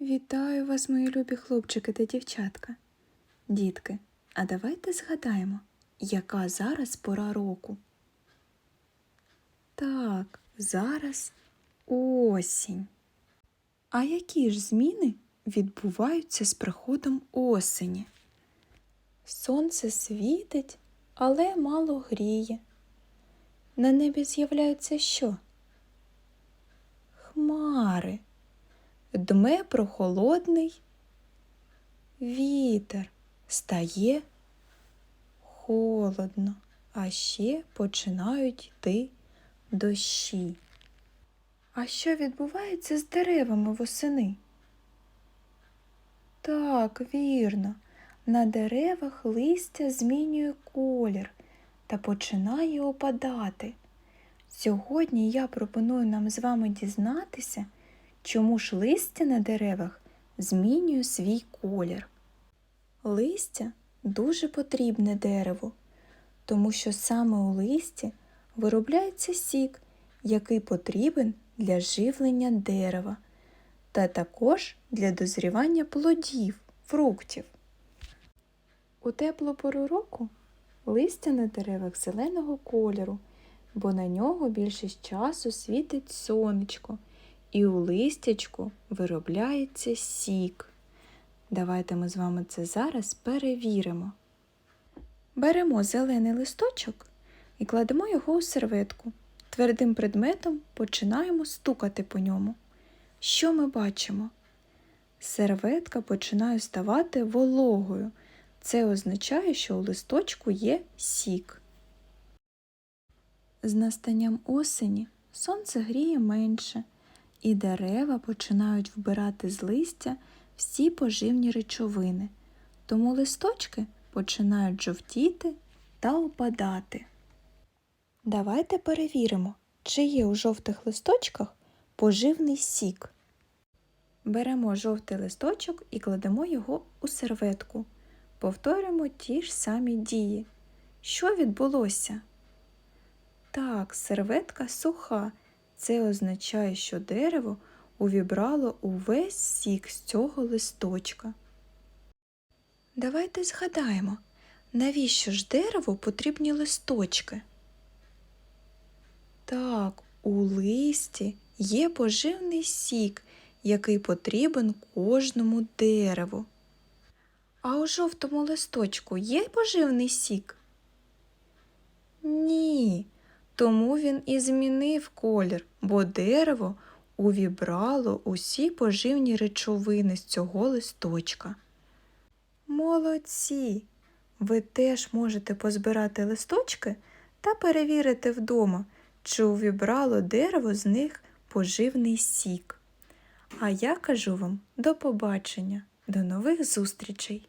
Вітаю вас, мої любі хлопчики та дівчатка. Дітки, а давайте згадаємо, яка зараз пора року. Так, зараз осінь. А які ж зміни відбуваються з приходом осені? Сонце світить, але мало гріє. На небі з'являються що? Хмари. Дме прохолодний вітер, стає холодно, а ще починають йти дощі. А що відбувається з деревами восени? Так, вірно, на деревах листя змінює колір та починає опадати. Сьогодні я пропоную нам з вами дізнатися, чому ж листя на деревах змінює свій колір. Листя дуже потрібне дереву, тому що саме у листі виробляється сік, який потрібен для живлення дерева, та також для дозрівання плодів, фруктів. У теплу пору року листя на деревах зеленого кольору, бо на нього більшість часу світить сонечко, і у листячку виробляється сік. Давайте ми з вами це зараз перевіримо. Беремо зелений листочок і кладемо його у серветку. Твердим предметом починаємо стукати по ньому. Що ми бачимо? Серветка починає ставати вологою. Це означає, що у листочку є сік. З настанням осені сонце гріє менше, і дерева починають вбирати з листя всі поживні речовини, тому листочки починають жовтіти та опадати. Давайте перевіримо, чи є у жовтих листочках поживний сік. Беремо жовтий листочок і кладемо його у серветку. Повторюємо ті ж самі дії. Що відбулося? Так, серветка суха. Це означає, що дерево увібрало увесь сік з цього листочка. Давайте згадаємо, навіщо ж дереву потрібні листочки? Так, у листі є поживний сік, який потрібен кожному дереву. А у жовтому листочку є поживний сік? Ні, тому він і змінив колір, бо дерево увібрало усі поживні речовини з цього листочка. Молодці! Ви теж можете позбирати листочки та перевірити вдома, чи увібрало дерево з них поживний сік. А я кажу вам до побачення, до нових зустрічей!